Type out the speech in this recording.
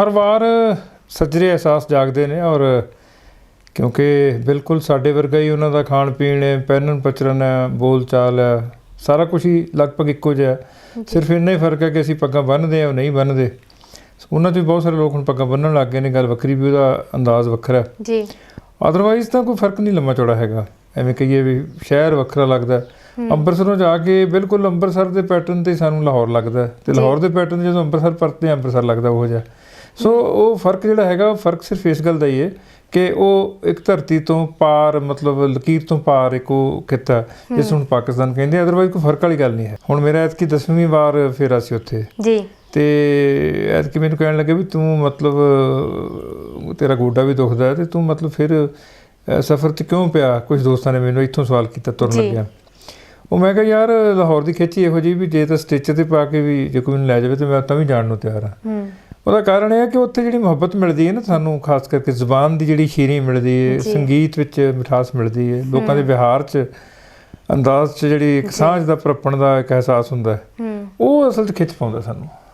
ਹਰ ਵਾਰ ਸੱਜਰੇ ਅਹਿਸਾਸ ਜਾਗਦੇ ਨੇ ਔਰ ਕਿਉਂਕਿ ਬਿਲਕੁਲ ਸਾਡੇ ਵਰਗਾ ਹੀ ਉਹਨਾਂ ਦਾ ਖਾਣ ਪੀਣ ਹੈ ਪਹਿਨਣ ਪਚਰਨ ਹੈ ਬੋਲ ਚਾਲ ਹੈ ਸਾਰਾ ਕੁਝ ਹੀ ਲਗਭਗ ਇੱਕੋ ਜਿਹਾ ਹੈ। ਸਿਰਫ ਇੰਨਾ ਹੀ ਫ਼ਰਕ ਹੈ ਕਿ ਅਸੀਂ ਪੱਗਾਂ ਬੰਨ੍ਹਦੇ ਆ ਉਹ ਨਹੀਂ ਬੰਨ੍ਹਦੇ। ਉਹਨਾਂ 'ਚ ਵੀ ਬਹੁਤ ਸਾਰੇ ਲੋਕ ਹੁਣ ਪੱਗਾਂ ਬੰਨ੍ਹਣ ਲੱਗ ਗਏ ਨੇ ਗੱਲ ਵੱਖਰੀ ਵੀ ਉਹਦਾ ਅੰਦਾਜ਼ ਵੱਖਰਾ ਹੈ। ਜੀ। ਅਦਰਵਾਈਜ਼ ਤਾਂ ਕੋਈ ਫ਼ਰਕ ਨਹੀਂ ਲੰਮਾ ਚੌੜਾ ਹੈਗਾ। ਐਵੇਂ ਕਹੀਏ ਵੀ ਸ਼ਹਿਰ ਵੱਖਰਾ ਲੱਗਦਾ ਹੈ। ਅੰਮ੍ਰਿਤਸਰੋਂ ਜਾ ਕੇ ਬਿਲਕੁਲ ਅੰਮ੍ਰਿਤਸਰ ਦੇ ਪੈਟਰਨ ਤੇ ਸਾਨੂੰ ਲਾਹੌਰ ਲੱਗਦਾ ਹੈ। ਤੇ। ਲਾਹੌਰ ਦੇ ਪੈਟਰਨ ਜਦੋਂ ਅੰਮ੍ਰਿਤਸਰ ਪਰਤਦੇ ਹਾਂ, ਅੰਮ੍ਰਿਤਸਰ ਲੱਗਦਾ ਉਹ ਜਿਹਾ। ਸੋ ਉਹ ਫ਼ਰਕ ਜਿਹੜਾ ਹੈਗਾ ਉਹ ਫ਼ਰਕ ਸਿਰਫ ਇਸ ਗੱਲ ਦਾ ਹੀ ਹੈ ਕਿ ਉਹ ਇੱਕ ਧਰਤੀ ਤੋਂ ਪਾਰ ਮਤਲਬ ਲਕੀਰ ਤੋਂ ਪਾਰ ਇੱਕ ਉਹ ਹੈ, ਜਿਸ ਨੂੰ ਪਾਕਿਸਤਾਨ ਕਹਿੰਦੇ ਅਦਰਵਾਈਜ਼ ਕੋਈ ਫ਼ਰਕ ਵਾਲੀ ਗੱਲ ਨਹੀਂ ਹੈ। ਹੁਣ ਮੇਰਾ ਐਤਕੀ 10ਵੀਂ ਵਾਰ ਫੇਰਾ ਸੀ ਉੱਥੇ। ਜੀ। ਤੇ ਐਤਕੀ ਮੈਨੂੰ ਕਹਿਣ ਲੱਗੇ ਵੀ ਤੂੰ ਮਤਲਬ ਤੇਰਾ ਗੋਡਾ ਵੀ ਦੁਖਦਾ ਹੈ ਤੇ ਤੂੰ ਮਤਲਬ ਫਿਰ ਸਫ਼ਰ 'ਚ ਕਿਉਂ ਪਿਆ? ਕੁਝ ਦੋਸਤਾਂ ਨੇ ਮੈਨੂੰ ਇੱਥੋਂ ਸਵਾਲ ਕੀਤਾ ਤੁਰਨ ਜੀ। ਲੱਗਿਆ। ਉਹ ਮੈਂ ਕਿਹਾ ਯਾਰ ਲਾਹੌਰ ਦੀ ਖਿੱਚੀ ਇਹੋ ਜਿਹੀ ਵੀ ਜੇ ਤਾਂ ਸਟੇਚਰ ਤੇ ਪਾ ਕੇ ਵੀ ਜੇ ਕੋਈ ਮੈਨੂੰ ਲੈ ਜਾਵੇ ਤੇ ਮੈਂ ਤਾਂ ਵੀ ਜਾਣ ਨੂੰ ਤਿਆਰ ਹੂੰ। ਉਹਦਾ ਕਾਰਨ ਇਹ ਹੈ ਕਿ ਉੱਥੇ ਜਿਹੜੀ ਮੁਹੱਬਤ ਮਿਲਦੀ ਹੈ ਨਾ ਸਾਨੂੰ ਖਾਸ ਕਰਕੇ ਜ਼ੁਬਾਨ ਦੀ ਜਿਹੜੀ ਸ਼ੀਰੀ ਮਿਲਦੀ ਹੈ। ਸੰਗੀਤ ਵਿੱਚ ਮਿਠਾਸ ਮਿਲਦੀ ਹੈ ਲੋਕਾਂ ਦੇ ਵਿਹਾਰ 'ਚ ਅੰਦਾਜ਼ 'ਚ ਜਿਹੜੀ ਇੱਕ ਸਾਂਝ ਦਾ ਭਰਪਣ ਦਾ ਇੱਕ ਅਹਿਸਾਸ ਹੁੰਦਾ ਹੂੰ। ਉਹ ਅਸਲ 'ਚ ਖਿੱਚ ਪਾਉਂਦਾ ਸਾਨੂੰ।